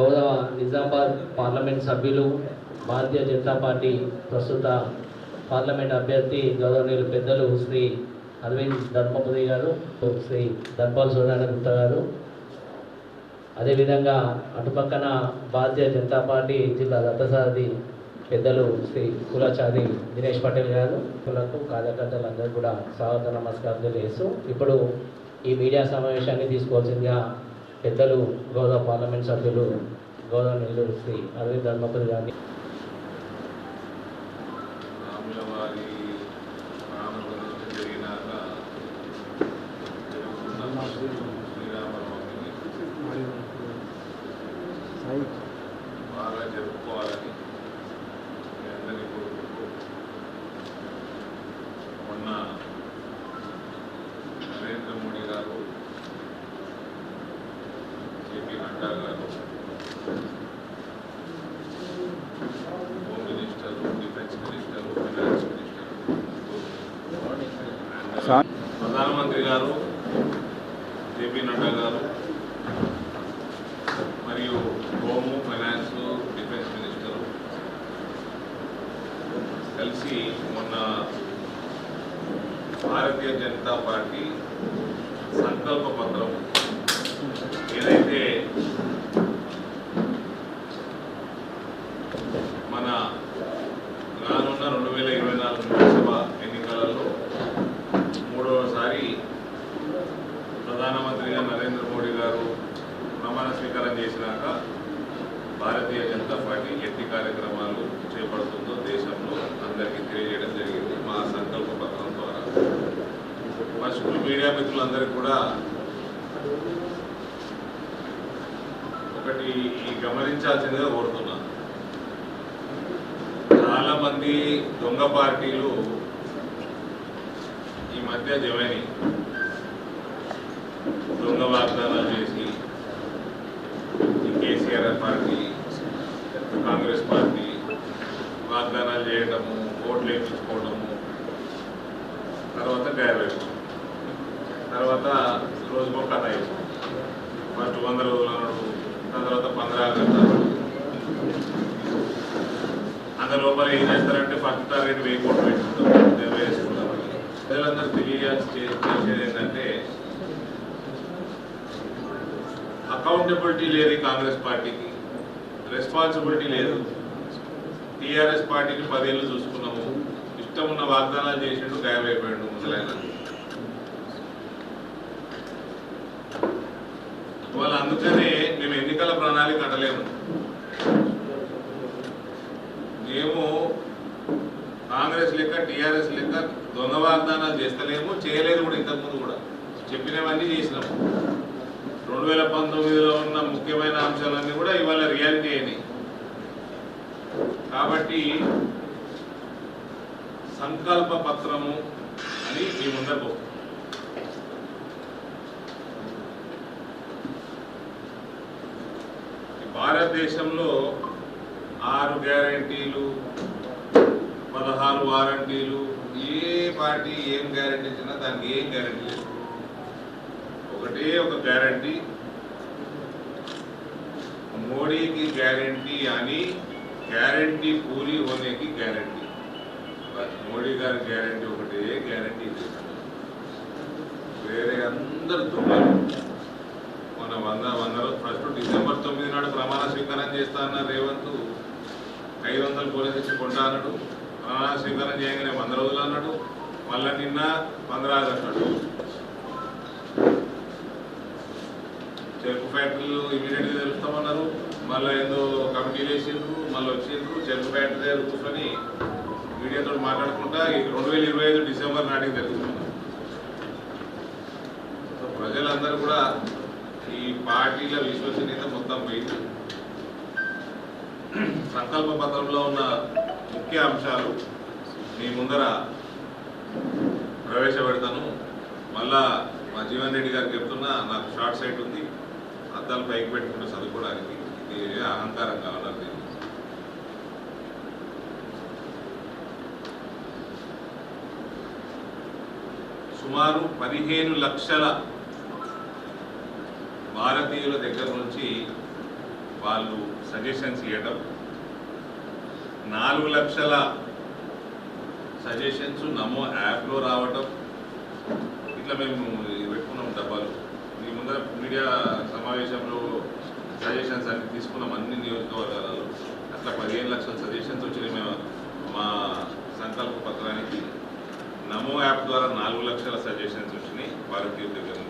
గౌరవ నిజామాబాద్ పార్లమెంట్ సభ్యులు భారతీయ జనతా పార్టీ ప్రస్తుత పార్లమెంట్ అభ్యర్థి గౌరవనీయులు పెద్దలు శ్రీ అరవింద్ ధర్మపురి గారు శ్రీ ధర్పాల్ సూర్యనారాయణ గుప్తా గారు. అదేవిధంగా అటుపక్కన భారతీయ జనతా పార్టీ జిల్లా రథసారథి పెద్దలు శ్రీ కులాచారి దినేష్ పటేల్ గారు కులకు కార్యకర్తలందరూ కూడా స్వాగత నమస్కారం తెలియజేస్తూ ఇప్పుడు ఈ మీడియా సమావేశాన్ని తీసుకోవాల్సిందిగా పెద్దలు గోదా పార్లమెంట్ సభ్యులు గౌరవనీయులు శ్రీ అరవింద్ ధర్మపురి గారిని రాముల వారి ప్రాణప్రతిష్ఠ జరిగినాక జరుగుతున్న శ్రీరామనవమిని బాగా జరుపుకోవాలని మీ అందరినీ కోరుకుంటూ మొన్న నరేంద్ర మోడీ గారు జేపీ నడ్డా గారు home minister defence minister finance minister ప్రధానమంత్రి గారు జేపీ నడ్డా గారు మరియు హోము ఫైనాన్స్ డిఫెన్స్ మినిస్టర్ కలిసి మొన్న భారతీయ జనతా పార్టీ సంకల్ప పత్రం ఏదైతే మన రానున్న రెండు వేల ఇరవై నాలుగు లోక్సభ ఎన్నికలలో మూడవసారి ప్రధానమంత్రిగా నరేంద్ర మోడీ గారు ప్రమాణ స్వీకారం చేసినాక భారతీయ జనతా పార్టీ ఎట్టి కార్యక్రమాలు చేపడుతుందో దేశంలో అందరికీ తెలియజేయడం జరిగింది మా సంకల్ప పత్రం ద్వారా ఫస్ట్ మీడియా మిత్రులందరికీ కూడా ఒకటి ఈ గమనించాల్సిందిగా కోరుతున్నాను చాలా మంది దొంగ పార్టీలు ఈ మధ్య జమైనాయి దొంగ వాగ్దానాలు చేసి ఈ కేసీఆర్ పార్టీ కాంగ్రెస్ పార్టీ వాగ్దానాలు చేయడము ఓట్లు వేయించుకోవడము తర్వాత గాయవేయడం తర్వాత రోజు మొక్క ఫస్ట్ వంద రోజులు అన్నాడు దాని తర్వాత పంద్రా ఆగస్టు అందరి లోపల ఏం చేస్తారంటే ఫస్ట్ టార్గెట్ వెయ్యి కోట్లు పెట్టుకుంటారు డెబ్బై వేసుకుంటారు ప్రజలందరూ తెలియజేసేది ఏంటంటే అకౌంటబిలిటీ లేదు కాంగ్రెస్ పార్టీకి. రెస్పాన్సిబిలిటీ లేదు. టీఆర్ఎస్ పార్టీకి పదేళ్ళు చూసుకున్నాము. ఇష్టం ఉన్న వాగ్దానాలు చేసిండు గాయమైపోయాడు ముసలైన వాళ్ళు అందుకనే ఎన్నికల ప్రణాళిక కట్టలేము. మేము కాంగ్రెస్ లెక్క టీఆర్ఎస్ లెక్క దొంగ వాగ్దానాలు చేస్తలేము చేయలేదు కూడా ఇంతకుముందు కూడా. చెప్పినవన్నీ చేసినాము రెండు వేల పంతొమ్మిదిలో ఉన్న ముఖ్యమైన అంశాలన్నీ కూడా ఇవాళ రియాలిటీ అయినాయి. కాబట్టి సంకల్ప పత్రము అని మీ ముందరకు వస్తుంది. ఈ భారతదేశంలో ఆరు గ్యారంటీలు పదహారు వారంటీలు ఏ పార్టీ ఏం గ్యారంటీ ఇచ్చినా దానికి ఏం గ్యారంటీ లేదు. ఒకటే ఒక గ్యారంటీ. మోడీకి గ్యారంటీ అని గ్యారంటీ పూరి హోనేకి గ్యారంటీ. మోడీ గారి గ్యారంటీ ఒకటే గ్యారంటీ వేరే అందరు దొంగలు మన వంద వంద రోజు ఫస్ట్ డిసెంబర్ తొమ్మిది నాడు ప్రమాణ స్వీకారం చేస్తా అన్న రేవంత్ ఐదు వందలు పోలీసు ఇచ్చి కొంటా అన్నాడు. ప్రమాణ స్వీకారం చేయగానే వంద రోజులు అన్నాడు. మళ్ళా నిన్న పంద్రాదు అన్నాడు. చెరుకు ఫ్యాక్టరీలు ఇమీడియట్గా తెలుస్తామన్నారు. మళ్ళీ ఏదో కమిటీలు వేసిండ్రు మళ్ళీ వచ్చిండ్రు చెరుకు ఫ్యాక్టరీ దగ్గర కూర్చొని మీడియాతో మాట్లాడుకుంటా ఈ రెండు వేల ఇరవై ఐదు డిసెంబర్ నాటికి తెలుస్తున్నారు ప్రజలందరూ కూడా ఈ పార్టీల విశ్వసనీయత మొత్తం పోయింది. సంకల్ప పత్రంలో ఉన్న ముఖ్య అంశాలు మీ ముందర ప్రవేశపెడతాను. మళ్ళా మా జీవన్ రెడ్డి గారికి చెప్తున్నా నాకు షార్ట్ సైట్ ఉంది. అద్దాలు పైకి పెట్టుకుంటూ చదువుకోవడానికి ఇది అహంకారం కావాలి సుమారు పదిహేను లక్షల భారతీయుల దగ్గర నుంచి వాళ్ళు సజెషన్స్ ఇవ్వడం నాలుగు లక్షల సజెషన్స్ నమో యాప్లో రావటం. ఇట్లా మేము పెట్టుకున్నాం డబ్బాలు. మీ ముందర మీడియా సమావేశంలో సజెషన్స్ అన్ని తీసుకున్నాం అన్ని నియోజకవర్గాలలో. అట్లా పదిహేను లక్షల సజెషన్స్ వచ్చినాయి మేము మా సంకల్ప పత్రానికి. నమో యాప్ ద్వారా నాలుగు లక్షల సజెషన్స్ వచ్చినాయి భారతీయుల దగ్గర నుంచి.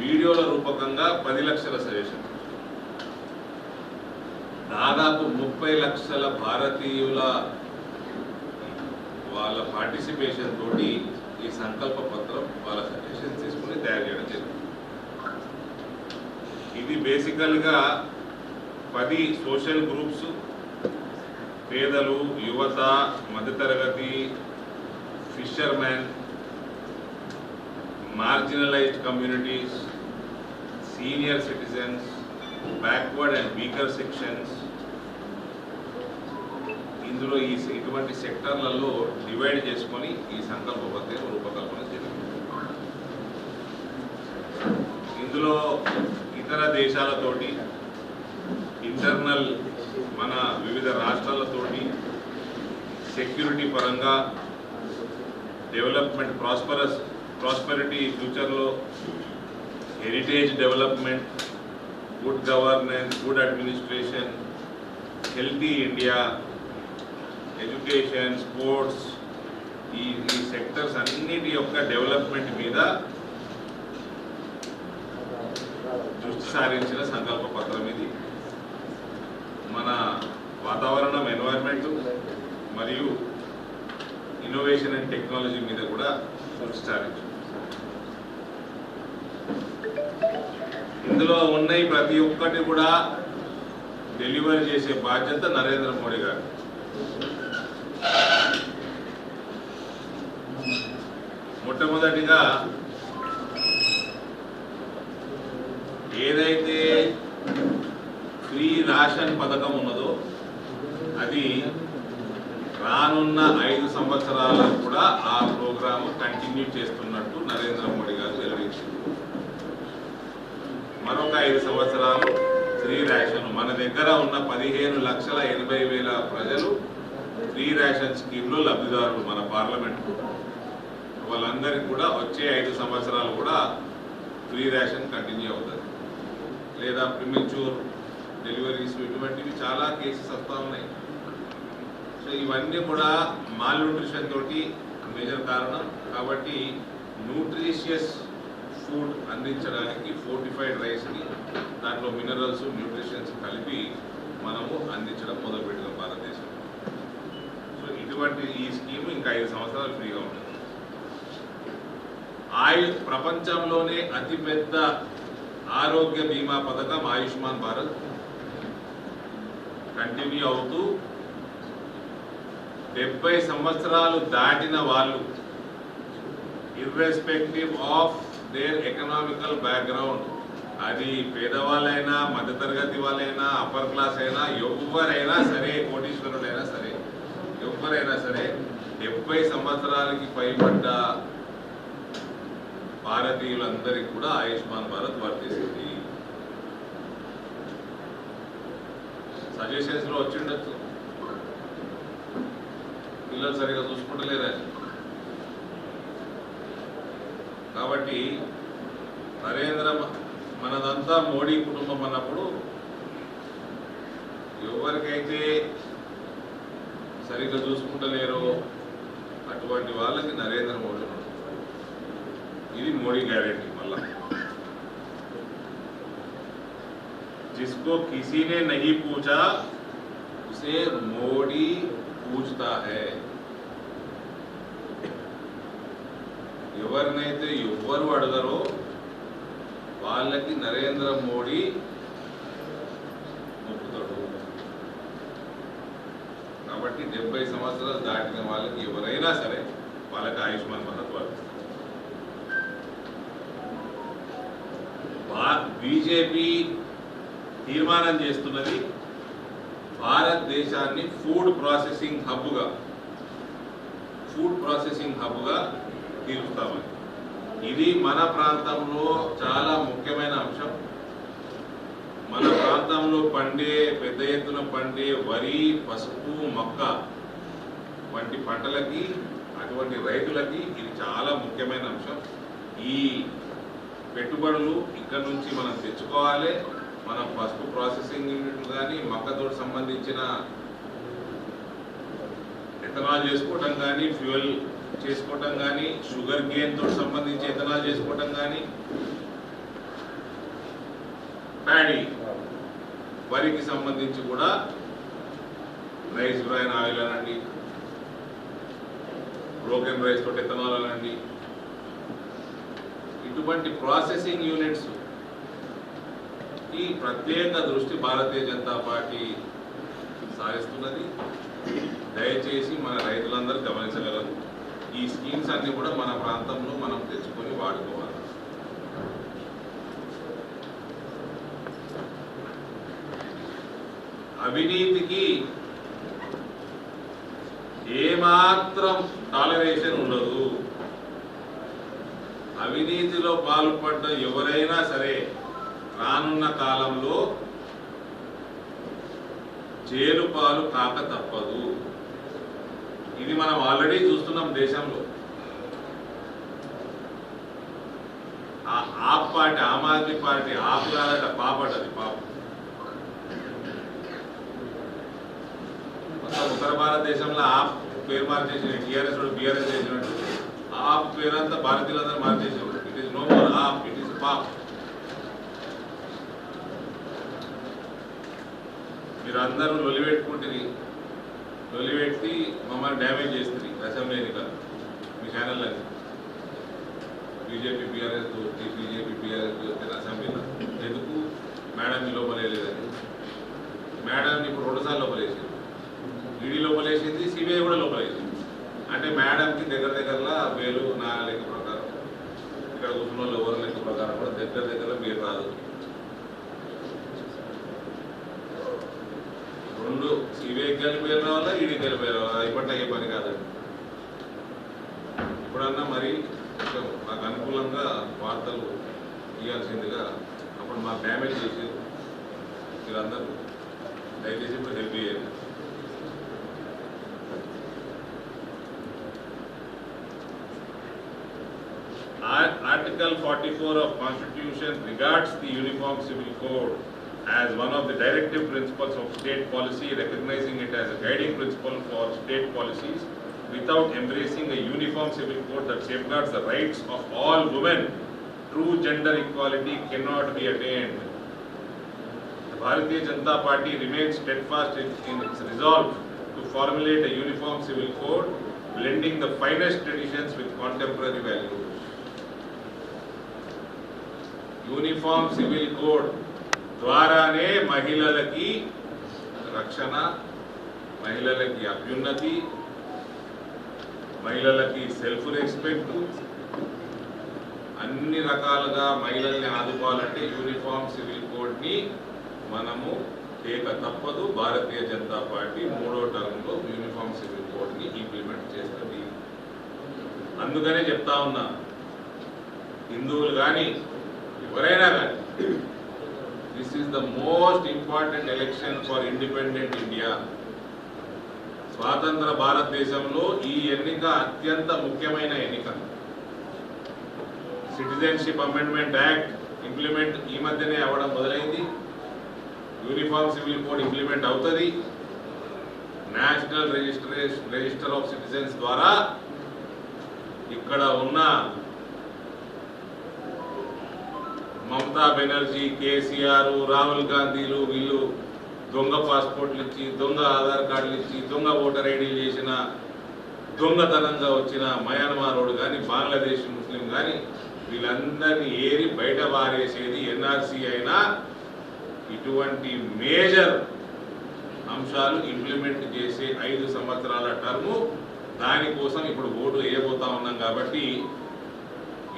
వీడియోల రూపకంగా పది లక్షల సజెషన్. దాదాపు ముప్పై లక్షల భారతీయుల వాళ్ళ పార్టిసిపేషన్ తోటి ఈ సంకల్ప పత్రం వాళ్ళ సజెషన్ తీసుకుని తయారు చేయడం జరిగింది. ఇది బేసికల్గా పది సోషల్ గ్రూప్స్ పేదలు యువత మధ్యతరగతి fishermen marginalised communities senior citizens backward and weaker sections ఇందులో ఈ ఇటువంటి సెక్టర్లలో డివైడ్ చేసుకొని ఈ సంకల్ప పత్రిక రూపకల్పన జరిగింది ఇందులో ఇతర దేశాలతోటి ఇంటర్నల్ మన వివిధ రాష్ట్రాలతోటి సెక్యూరిటీ పరంగా డెవలప్మెంట్ ప్రాస్పరస్ ప్రాస్పరిటీ ఫ్యూచర్లో heritage development good governance good administration healthy India education sports ఈ ఈ సెక్టర్స్ అన్నిటి యొక్క డెవలప్మెంట్ మీద దృష్టి సారించిన సంకల్ప పత్రం ఇది. మన వాతావరణం ఎన్వైర్న్మెంట్ మరియు ఇన్నోవేషన్ అండ్ టెక్నాలజీ మీద కూడా దృష్టి సారించు. ఇందులో ఉన్నాయి ప్రతి ఒక్కటి కూడా డెలివరీ చేసే బాధ్యత నరేంద్ర మోడీ గారు. మొట్టమొదటిగా ఏదైతే ఫ్రీ రేషన్ పథకం ఉన్నదో అది రానున్న ఐదు సంవత్సరాలకు కూడా ఆ ప్రోగ్రాం కంటిన్యూ చేస్తున్నట్టు నరేంద్ర మోడీ గారు వెల్లడించింది మరొక ఐదు సంవత్సరాలు ఫ్రీ రేషన్ మన దగ్గర ఉన్న పదిహేను లక్షల ఎనభై వేల ప్రజలు ఫ్రీ రేషన్ స్కీమ్లో లబ్ధిదారులు మన పార్లమెంట్ వాళ్ళందరికీ కూడా వచ్చే ఐదు సంవత్సరాలు కూడా ఫ్రీ రేషన్ కంటిన్యూ అవుతుంది. లేదా ప్రిమెచ్యూర్ డెలివరీస్ ఇటువంటివి చాలా కేసెస్ వస్తూ ఉన్నాయి. సో ఇవన్నీ కూడా మాల్ న్యూట్రిషన్ తోటి మేజర్ కారణం. కాబట్టి న్యూట్రిషియస్ ఫుడ్ అందించడానికి ఫోర్టిఫైడ్ రైస్ని దాంట్లో మినరల్స్ న్యూట్రిషన్స్ కలిపి మనము అందించడం మొదలుపెట్టాం భారతదేశం. సో ఇటువంటి ఈ స్కీమ్ ఇంకా ఐదు సంవత్సరాలు ఫ్రీగా ఉంటుంది. ఆయు ప్రపంచంలోనే అతిపెద్ద ఆరోగ్య బీమా పథకం ఆయుష్మాన్ భారత్. కంటిన్యూ అవుతూ డెబ్బై సంవత్సరాలు దాటిన వాళ్ళు irrespective of their economical background అది పేదవాళ్ళైనా మధ్యతరగతి వాళ్ళైనా అప్పర్ క్లాస్ అయినా ఎవరైనా సరే కోటీశ్వరుడైనా సరే ఎవరైనా సరే డెబ్బై సంవత్సరాలకి పైబడ్డ భారతీయులందరికీ కూడా ఆయుష్మాన్ భారత్ వర్తిస్తుంది. సజెషన్స్లో వచ్చిండొచ్చు. పిల్లలు సరిగా చూసుకుంటలేరా కాబట్టి నరేంద్ర మ- మనదంతా మోడీ కుటుంబం అన్నప్పుడు ఎవరికైతే సరిగ్గా చూసుకుంటలేరో అటువంటి వాళ్ళకి నరేంద్ర మోడీ ఉన్నాడు. ఇది మోడీ గ్యారెంటీ మళ్ళా जिसको किसी ने नहीं पूछा उसे मोदी पूछता है ఎవరినైతే ఎవ్వరు అడగరో వాళ్ళకి నరేంద్ర మోడీ మొక్కుతాడు. కాబట్టి డెబ్బై సంవత్సరాలు దాటిన వాళ్ళకి ఎవరైనా సరే వాళ్ళకి ఆయుష్మాన్ భారత్ బీజేపీ తీర్మానం చేస్తున్నది భారతదేశాన్ని ఫుడ్ ప్రాసెసింగ్ హబ్గా ఫుడ్ ప్రాసెసింగ్ హబ్గా తీరుస్తామని. ఇది మన ప్రాంతంలో చాలా ముఖ్యమైన అంశం. మన ప్రాంతంలో పండే పెద్ద ఎత్తున పండే వరి పసుపు మొక్క వంటి పంటలకి అటువంటి రైతులకి ఇది చాలా ముఖ్యమైన అంశం. ఈ పెట్టుబడులు ఇక్కడ నుంచి మనం తెచ్చుకోవాలి. మనం పసుపు ప్రాసెసింగ్ యూనిట్లు కానీ మొక్కతో సంబంధించిన ఎథనాల్ చేసుకోవటం కానీ ఫ్యూయల్ చేసుకోవటం కానీ షుగర్ గేన్ సంబంధించి ఎథనాల్ చేసుకోవటం కానీ ప్యాడీ వరికి సంబంధించి కూడా రైస్ బ్రైన్ ఆయిల్ అనండి. బ్రోకెన్ రైస్ తోటి ఎథనాల్ అనండి. ఇటువంటి ప్రాసెసింగ్ యూనిట్స్ ఈ ప్రత్యేక దృష్టి భారతీయ జనతా పార్టీ సాగిస్తున్నది దయచేసి మన రైతులందరూ గమనించగలరు. ఈ స్కీమ్స్ అన్ని కూడా మన ప్రాంతంలో మనం తెచ్చుకొని వాడుకోవాలి. అవినీతికి ఏమాత్రం టాలరేషన్ ఉండదు. అవినీతిలో పాల్పడ్డ ఎవరైనా సరే రానున్న కాలంలో జైలు పాలు కాక తప్పదు. ఇది మనం ఆల్రెడీ చూస్తున్నాం దేశంలో. ఆ ఆప్ పార్టీ ఆమ్ ఆద్మీ పార్టీ ఆప్ కాదట పాపటది పాప. మొత్తం ఉత్తర భారతదేశంలో ఆప్ పేరు మార్చేసిన టీఆర్ఎస్ బీఆర్ఎస్ చేసినట్టు. ఆప్ పేరంతా భారతీయులందరూ మార్చేసేవాడు it is no more AAP it is pop. మీరు అందరూ లొలిపెట్టుకుంటుంది తొలిపెట్టి మమ్మల్ని డ్యామేజ్ చేస్తుంది అసెంబ్లీ ఎన్నికలు మీ ఛానల్లో బీజేపీ బీఆర్ఎస్ దోస్తి బీజేపీ బీఆర్ఎస్ దోస్తి అసెంబ్లీలో ఎందుకు? మేడం లోపలేదని మేడంని ఇప్పుడు రెండుసార్లు లోపలేసింది ఈడీ లోపలేసింది సిబిఐ కూడా లోపలేసింది అంటే మేడంకి దగ్గర దగ్గరలో వేలు నా లెక్క ప్రకారం. ఇక్కడ కూర్చున్న వాళ్ళు ఎవరి లెక్క ప్రకారం కూడా దగ్గర దగ్గర మీరు రాదు. రెండు సిబిఐకి కలిపి రావాలా ఈడీకి కలిపి రావాలా ఇప్పటి అయ్యే పని కాదండి. ఇప్పుడన్నా మరి మాకు అనుకూలంగా వార్తలు ఇవ్వాల్సిందిగా అప్పుడు మాకు డ్యామేజ్ చేసి మీరందరూ. దయచేసి ఇప్పుడు హెల్ప్ చేయండి. Ar- Article 44 of Constitution regards the Uniform Civil Code as one of the directive principles of state policy, recognizing it as a guiding principle for state policies without embracing a uniform civil code that safeguards the rights of all women. True gender equality cannot be attained. The Bharatiya Janata Party remains steadfast in, in its resolve to formulate a uniform civil code, blending the finest traditions with contemporary values. Uniform Civil Code ద్వారానే మహిళలకి రక్షణ మహిళలకి అభ్యున్నతి మహిళలకి self respect అన్ని రకాలుగా మహిళల్ని ఆదుకోవాలంటే uniform civil కోడ్ని మనము తేక తప్పదు. భారతీయ జనతా పార్టీ మూడో టర్మ్లో యూనిఫామ్ సివిల్ కోడ్ని ఇంప్లిమెంట్ చేస్తుంది. అందుకనే చెప్తా ఉన్నా హిందువులు కానీ ఎవరైనా కానీ this is the most important election for independent India స్వాతంత్ర భారతదేశంలో ఈ ఎన్నిక అత్యంత ముఖ్యమైన ఎన్నిక. సిటిజన్షిప్ అమెండ్మెంట్ యాక్ట్ ఇంప్లిమెంట్ ఈ మధ్యనే అవ్వడం మొదలైంది. యూనిఫామ్ సివిల్ కోడ్ ఇంప్లిమెంట్ అవుతుంది. National registration register of citizens ద్వారా ఇక్కడ ఉన్న మమతా బెనర్జీ కేసీఆర్ రాహుల్ గాంధీలు వీళ్ళు దొంగ పాస్పోర్ట్లు ఇచ్చి దొంగ ఆధార్ కార్డులు ఇచ్చి దొంగ ఓటర్ ఐడీలు చేసిన దొంగతనంగా వచ్చిన మయన్మారోడు కానీ బంగ్లాదేశ్ ముస్లిం కానీ వీళ్ళందరినీ ఏరి బయట వారేసేది ఎన్ఆర్సీ అయినా ఇటువంటి మేజర్ అంశాలు ఇంప్లిమెంట్ చేసే ఐదు సంవత్సరాల టర్ము. దానికోసం ఇప్పుడు ఓటు వేయబోతా ఉన్నాం కాబట్టి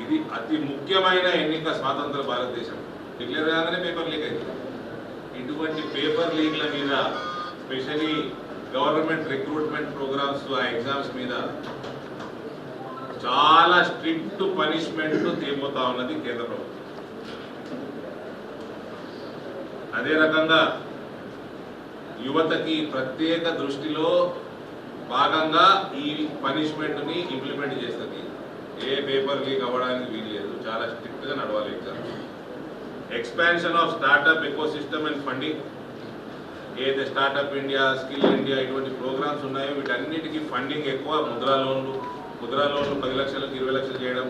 ఇది అతి ముఖ్యమైన ఎన్నిక స్వాతంత్ర భారతదేశం. డిక్లేర్ కాగానే పేపర్ లీక్ అయింది ఇటువంటి పేపర్ లీక్ల మీద స్పెషలీ గవర్నమెంట్ రిక్రూట్మెంట్ ప్రోగ్రామ్స్ ఆ ఎగ్జామ్స్ మీద చాలా స్ట్రిక్ట్ పనిష్మెంట్ తేబోతా ఉన్నది కేంద్ర ప్రభుత్వం. అదే రకంగా యువతకి ప్రత్యేక దృష్టిలో భాగంగా ఈ పనిష్మెంట్ని ఇంప్లిమెంట్ చేస్తుంది. ఏ పేపర్ లీక్ అవ్వడానికి వీల్లేదు. చాలా స్ట్రిక్ట్గా నడవాలి exam expansion of startup ecosystem and funding ఏదైతే స్టార్టప్ ఇండియా స్కిల్ ఇండియా ఇటువంటి ప్రోగ్రామ్స్ ఉన్నాయో వీటన్నిటికీ ఫండింగ్ ఎక్కువ ముద్రా లోన్లు. ముద్రా లోన్లు పది లక్షలకు ఇరవై లక్షలు చేయడం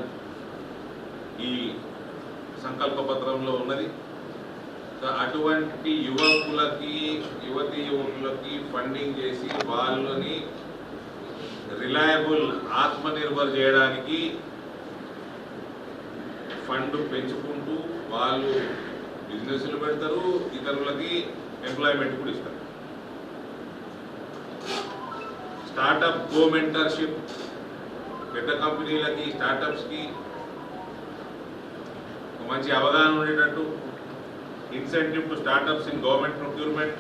ఈ సంకల్ప పత్రంలో ఉన్నది. అటువంటి యువకులకి యువతి యువకులకి ఫండింగ్ చేసి వాళ్ళని రిలయబుల్ ఆత్మనిర్భర్ చేయడానికి ఫండ్ పెంచుకుంటూ వాళ్ళు బిజినెస్లు పెడతారు ఇతరులకి ఎంప్లాయ్మెంట్ కూడా ఇస్తారు. స్టార్టప్ గో మెంటర్షిప్ పెద్ద కంపెనీలకి స్టార్టప్స్కి మంచి అవగాహన ఉండేటట్టు. Incentive to startups in government procurement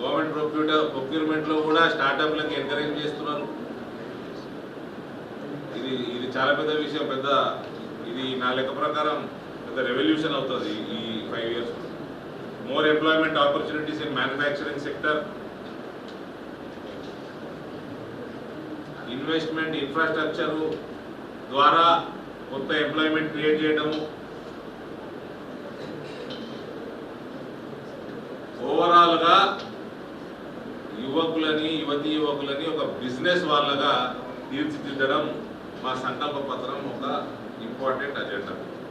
government ప్రొక్యూటర్ ప్రొక్యూర్మెంట్లో కూడా స్టార్టప్లకి ఎంకరేజ్ చేస్తున్నారు. ఇది ఇది చాలా పెద్ద విషయం పెద్ద ఇది నా లెక్క ప్రకారం పెద్ద రెవల్యూషన్ అవుతుంది ఈ five years more employment opportunities in manufacturing sector investment infrastructure ద్వారా కొత్త ఎంప్లాయ్మెంట్ క్రియేట్ చేయడము ఓవరాల్గా యువకులని యువతి యువకులని ఒక బిజినెస్ వాళ్ళగా తీర్చిదిద్దడం మా సంకల్ప పత్రం ఒక ఇంపార్టెంట్ అజెండా.